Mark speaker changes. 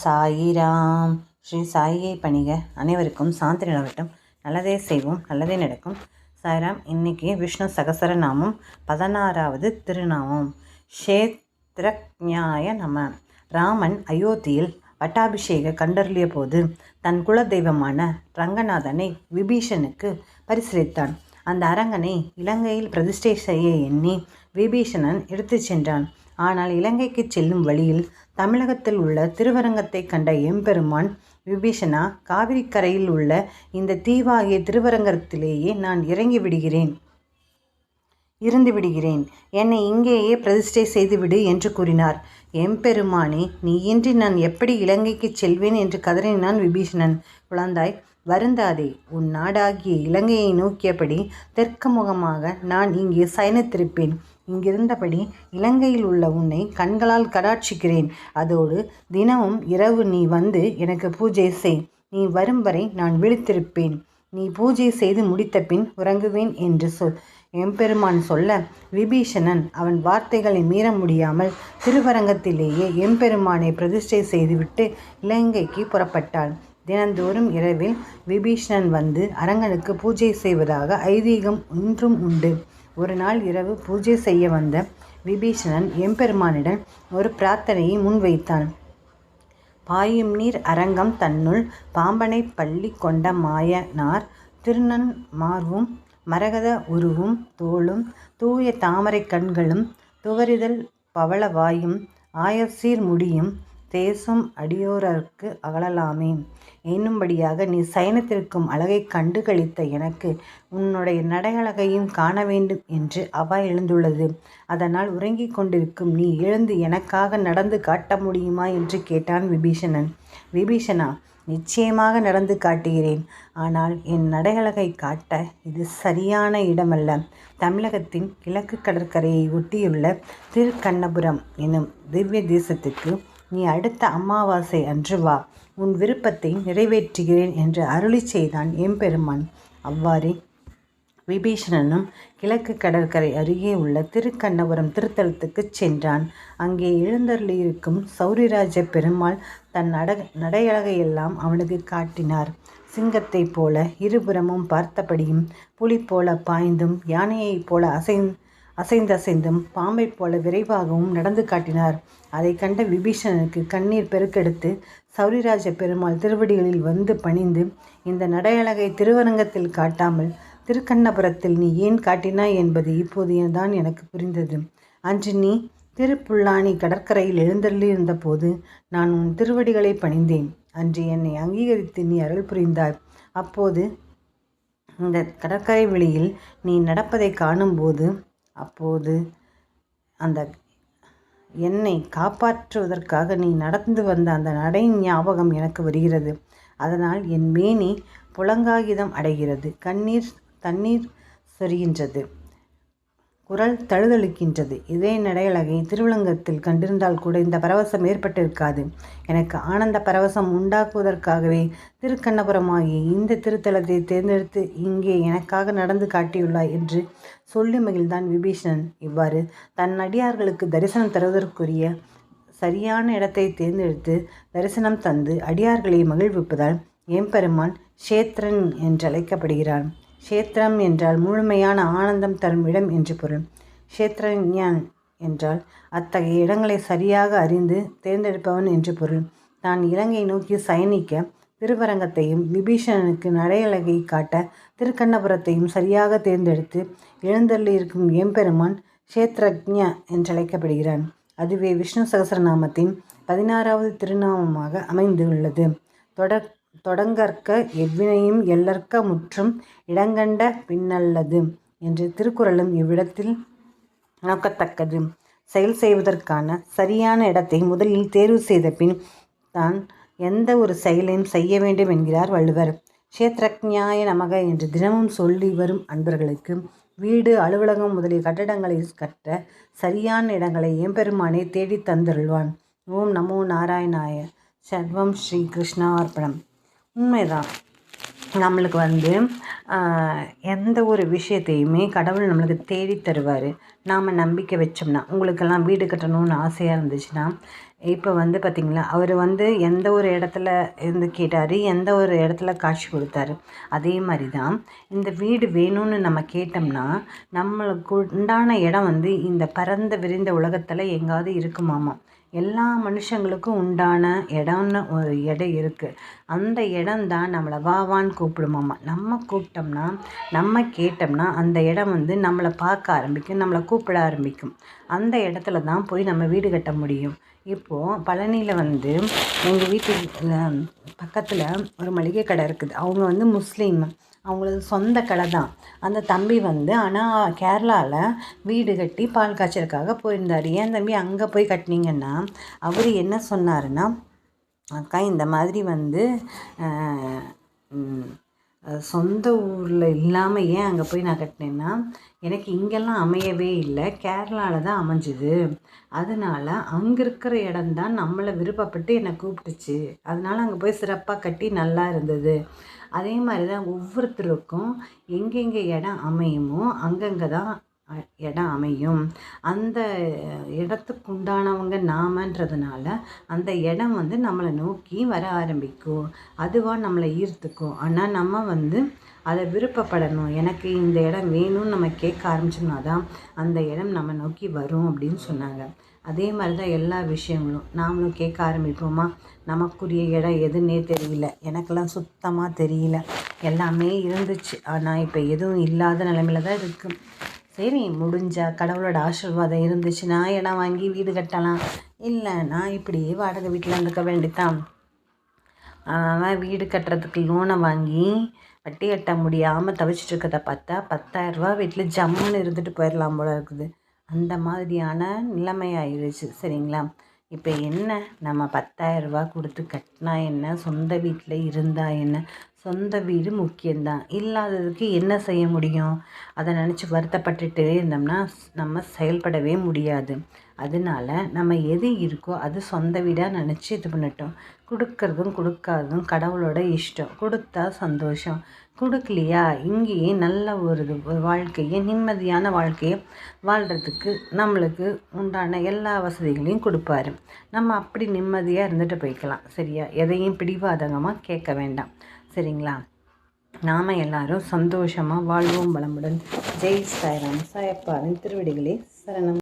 Speaker 1: சாயிராம் ஸ்ரீ சாயியை பணிக. அனைவருக்கும் சாந்தி நிலவட்டும் நல்லதே செய்வோம் நல்லதே நடக்கும். சாய்ராம் இன்னைக்கு விஷ்ணு சகசரநாமம் பதினாறாவது திருநாமம். க்ஷேத்ரஜாய நம. ராமன் அயோத்தியில் பட்டாபிஷேக கண்டருளிய போது தன் குலதெய்வமான ரங்கநாதனை விபீஷனுக்கு பரிசீலித்தான் அந்த அரங்கனை இலங்கையில் பிரதிஷ்டை செய்ய எண்ணி விபீஷணன் எடுத்துச் சென்றான். ஆனால் இலங்கைக்கு செல்லும் வழியில் தமிழகத்தில் உள்ள திருவரங்கத்தை கண்ட எம்பெருமான் விபீஷணா காவிரி கரையில் உள்ள இந்த தீவாகிய திருவரங்கத்திலேயே நான் இறங்கி விடுகிறேன். இருந்து விடுகிறேன். என்னை இங்கேயே பிரதிஷ்டை செய்துவிடு என்று கூறினார். எம்பெருமானே நீ இன்றி நான் எப்படி இலங்கைக்கு செல்வேன் என்று கதறினான் விபீஷணன். குழந்தாய் வருந்தாதே. உன் நாடாகிய இலங்கையை நோக்கியபடி தெற்கு முகமாக நான் இங்கே சயனித்திருப்பேன். இங்கிருந்தபடி இலங்கையில் உள்ள உன்னை கண்களால் கடாட்சிக்கிறேன். அதோடு தினமும் இரவு நீ வந்து எனக்கு பூஜை செய். நீ வரும் வரை நான் விழித்திருப்பேன். நீ பூஜை செய்து முடித்த பின் உறங்குவேன் என்று சொல். எம்பெருமான் சொல்ல விபீஷணன் அவன் வார்த்தைகளை மீற முடியாமல் திருவரங்கத்திலேயே எம்பெருமானை பிரதிஷ்டை செய்துவிட்டு இலங்கைக்கு புறப்பட்டாள். தினந்தோறும் இரவில் விபீஷணன் வந்து அரங்கனுக்கு பூஜை செய்வதாக ஐதீகம் இன்றும் உண்டு. ஒரு நாள் இரவு பூஜை செய்ய வந்த விபீஷணன் எம்பெருமானிடம் ஒரு பிரார்த்தனையை முன்வைத்தான். பாயும் நீர் அரங்கம் தன்னுள் பாம்பனை பள்ளி கொண்ட மாயனார் திருநன் மார்வும் மரகத உருவும் தோளும் தூய தாமரை கண்களும் துவரிதல் பவள வாயும் ஆயசீர் முடியும் தேசம் அடியோரர்க்கு அகலலாமே. என்னும்படியாக நீ சயனத்திற்கும் அழகை கண்டுகளித்த எனக்கு உன்னுடைய நடையழகையும் காண வேண்டும் என்று அவா எழுந்துள்ளது. அதனால் உறங்கிக் கொண்டிருக்கும் நீ எழுந்து எனக்காக நடந்து காட்ட முடியுமா என்று கேட்டான் விபீஷணன். விபீஷணா நிச்சயமாக நடந்து காட்டுகிறேன். ஆனால் என் நடையழகை காட்ட இது சரியான இடமல்ல. தமிழகத்தின் கிழக்கு கடற்கரையை ஒட்டியுள்ள திருக்கண்ணபுரம் எனும் திவ்ய தேசத்துக்கு நீ அடுத்த அமாவாசை அன்று வா. உன் விருப்பத்தை நிறைவேற்றுகிறேன் என்று அருளி செய்தான் எம்பெருமான். அவ்வாறே விபீஷணனும் கிழக்கு கடற்கரை அருகே உள்ள திருக்கண்ணபுரம் திருத்தலத்துக்குச் சென்றான். அங்கே எழுந்தருளியிருக்கும் சௌரிராஜ பெருமாள் தன் நட நடையழகையெல்லாம் அவனுக்கு காட்டினார். சிங்கத்தைப் போல இருபுறமும் பார்த்தபடியும் புலி போல பாய்ந்தும் யானையைப் போல அசைந்து அசைந்தசைந்தும் பாம்பைப் போல விரைவாகவும் நடந்து காட்டினார். அதை கண்ட விபீஷணனுக்கு கண்ணீர் பெருக்கெடுத்து சௌரிராஜ பெருமாள் திருவடிகளில் வந்து பணிந்து இந்த நடையழகை திருவரங்கத்தில் காட்டாமல் திருக்கண்ணபுரத்தில் நீ ஏன் காட்டினாய் என்பது இப்போது தான் எனக்கு புரிந்தது. அன்று நீ திருப்புல்லானி கடற்கரையில் எழுந்தள்ளியிருந்த போது நான் உன் திருவடிகளை பணிந்தேன். அன்று என்னை அங்கீகரித்து நீ அருள் புரிந்தாய். அப்போது இந்த கடற்கரை வெளியில் நீ நடப்பதை காணும்போது அப்போது அந்த என்னை காப்பாற்றுவதற்காக நீ நடந்து வந்த அந்த நடை ஞாபகம் எனக்கு வருகிறது. அதனால் என் மேனி புலங்காகிதம் அடைகிறது. கண்ணீர் தண்ணீர் சொரிகின்றது. குரல் தழுதழுக்கின்றது. இதே நடையழகை திருவிழங்கத்தில் கண்டிருந்தால் கூட இந்த பரவசம் ஏற்பட்டிருக்காது. எனக்கு ஆனந்த பரவசம் உண்டாக்குவதற்காகவே திருக்கண்ணபுரமாகிய இந்த திருத்தலத்தை தேர்ந்தெடுத்து இங்கே எனக்காக நடந்து காட்டியுள்ளாய் என்று சொல்லி மகிழ்ந்தான் விபீஷணன். இவ்வாறு தன் அடியார்களுக்கு தரிசனம் தருவதற்குரிய சரியான இடத்தை தேர்ந்தெடுத்து தரிசனம் தந்து அடியார்களை மகிழ்விப்பதால் எம்பெருமான் க்ஷேத்திரன் என்றழைக்கப்படுகிறான். க்ஷேத்திரம் என்றால் முழுமையான ஆனந்தம் தரும் இடம் என்று பொருள். க்ஷேத்ரஞான் என்றால் அத்தகைய இடங்களை சரியாக அறிந்து தேர்ந்தெடுப்பவன் என்று பொருள். தான் இலங்கை நோக்கி சயனிக்க திருவரங்கத்தையும் விபீஷணனுக்கு நடையழகை காட்ட திருக்கண்ணபுரத்தையும் சரியாக தேர்ந்தெடுத்து எழுந்தள்ளியிருக்கும் எம்பெருமான் க்ஷேத்ரஜ்ஞ என்றழைக்கப்படுகிறான். அதுவே விஷ்ணு சகசரநாமத்தின் பதினாறாவது திருநாமமாக அமைந்துள்ளது. தொடர் தொடங்கற்க எவ்வினையும் எல்லற்க முற்றும் இடங்கண்ட பின்னல்லது என்று திருக்குறளும் இவ்விடத்தில் நோக்கத்தக்கது. செயல் செய்வதற்கான சரியான இடத்தை முதலில் தேர்வு செய்த பின் தான் எந்த ஒரு செயலையும் செய்ய வேண்டும் என்கிறார் வள்ளுவர். க்ஷேத்ரஜாய நமக என்று தினமும் சொல்லி வரும் அன்பர்களுக்கு வீடு அலுவலகம் முதலிய கட்டடங்களை கட்ட சரியான இடங்களை எம்பெருமானே தேடி தந்தருள்வான். ஓம் நமோ நாராயணாய. சர்வம் ஸ்ரீ கிருஷ்ணா அர்ப்பணம் உண்மைதான். நம்மளுக்கு வந்து எந்த ஒரு விஷயத்தையுமே கடவுள் நம்மளுக்கு தேடி தருவார். நாம் நம்பிக்கை வச்சோம்னா உங்களுக்கெல்லாம் வீடு கட்டணும்னு ஆசையாக இருந்துச்சுன்னா இப்போ வந்து பார்த்திங்களா அவர் வந்து எந்த ஒரு இடத்துல இருந்து கேட்டார் எந்த ஒரு இடத்துல காட்சி கொடுத்தாரு அதே மாதிரி தான் இந்த வீடு வேணும்னு நம்ம கேட்டோம்னா நம்மளுக்கு உண்டான இடம் வந்து இந்த பரந்த விரிந்த உலகத்தில் எங்காவது இருக்குமாமா. எல்லா மனுஷங்களுக்கும் உண்டான இடம்னு ஒரு இடம் இருக்குது அந்த இடம் தான் நம்மளை வாவான்னு கூப்பிடுமாம்மா நம்ம கூப்பிட்டோம்னா நம்ம கேட்டோம்னா அந்த இடம் வந்து நம்மளை பார்க்க ஆரம்பிக்கும் நம்மளை கூப்பிட ஆரம்பிக்கும். அந்த இடத்துல தான் போய் நம்ம வீடு கட்ட முடியும். இப்போது பழனியில் வந்து எங்கள் வீட்டு பக்கத்தில் ஒரு மளிகை கடை இருக்குது. அவங்க வந்து முஸ்லீம். அவங்களது சொந்த கடை தான். அந்த தம்பி வந்து ஆனால் கேரளாவில் வீடு கட்டி பால் காய்ச்சலுக்காக போயிருந்தார். ஏன் தம்பி அங்கே போய் கட்டினீங்கன்னா அவர் என்ன சொன்னாருன்னா அக்கா இந்த மாதிரி வந்து சொந்த ஊரில் இல்லாமல் ஏன் அங்கே போய் நான் கட்டினேன்னா எனக்கு இங்கெல்லாம் அமையவே இல்லை. கேரளாவில் தான் அமைஞ்சுது. அதனால அங்கே இருக்கிற இடம்தான் நம்மளை விருப்பப்பட்டு என்னை கூப்பிட்டுச்சு. அதனால் அங்கே போய் சிறப்பாக கட்டி நல்லா இருந்தது. அதே மாதிரி தான் ஒவ்வொருத்தருக்கும் எங்கெங்கே இடம் அமையுமோ அங்கங்கே தான் இடம் அமையும். அந்த இடத்துக்கு உண்டானவங்க நாமன்றதுனால அந்த இடம் வந்து நம்மளை நோக்கி வர ஆரம்பிக்கும். அதுவாக நம்மளை ஈர்த்துக்கும். ஆனால் நம்ம வந்து அதை விருப்பப்படணும். எனக்கு இந்த இடம் வேணும்னு நம்ம கேட்க ஆரம்பிச்சோம்னா தான் அந்த இடம் நம்ம நோக்கி வரும் அப்படின்னு சொன்னாங்க. அதே மாதிரி தான் எல்லா விஷயங்களும். நாமளும் கேட்க ஆரம்பிப்போமா? நமக்குரிய இடம் எதுன்னே தெரியல. எனக்கெல்லாம் சுத்தமாக தெரியல. எல்லாமே இருந்துச்சு. ஆனால் இப்போ எதுவும் இல்லாத நிலமையில தான் இருக்குது சரி முடிஞ்சா கடவுளோட ஆசீர்வாதம் இருந்துச்சுன்னா இடம் வாங்கி வீடு கட்டலாம். இல்லை நான் இப்படியே வாடகை வீட்டில் இருந்துக்க வேண்டித்தான். அவன் வீடு கட்டுறதுக்கு லோனை வாங்கி வட்டி கட்ட முடியாமல் தவிச்சிட்டு இருக்கிறத பார்த்தா பத்தாயிரரூபா வீட்டில் ஜம்முன்னு இருந்துட்டு போயிடலாம் போல இருக்குது. அந்த மாதிரியான நிலைமை ஆயிடுச்சு சரிங்களா? இப்போ என்ன? நம்ம பத்தாயிரரூபா கொடுத்து கட்டினா என்ன? சொந்த வீட்டில் இருந்தால் என்ன? சொந்த வீடு முக்கியம்தான். இல்லாததுக்கு என்ன செய்ய முடியும்? அதை நினச்சி வருத்தப்பட்டுட்டே இருந்தோம்னா நம்ம செயல்படவே முடியாது. அதனால நம்ம எது இருக்கோ அது சொந்த வீடாக நினச்சி இது பண்ணட்டும். கொடுக்கறதும் கொடுக்காததும் கடவுளோட இஷ்டம். கொடுத்தா சந்தோஷம். கொடுக்கலையா? இங்கேயே நல்ல ஒரு வாழ்க்கையை நிம்மதியான வாழ்க்கையை வாழ்கிறதுக்கு நம்மளுக்கு உண்டான எல்லா வசதிகளையும் கொடுப்பாரு. நம்ம அப்படி நிம்மதியாக இருந்துட்டு போய்க்கலாம் சரியா? எதையும் பிடிவாதங்கமாக கேட்க வேண்டாம் சரிங்களா? நாம் எல்லாரும் சந்தோஷமாக வாழ்வோம் வளமுடன். ஜெய் சாய்ராம் சாயப்பாவின் திருவடிகளே சரணம்.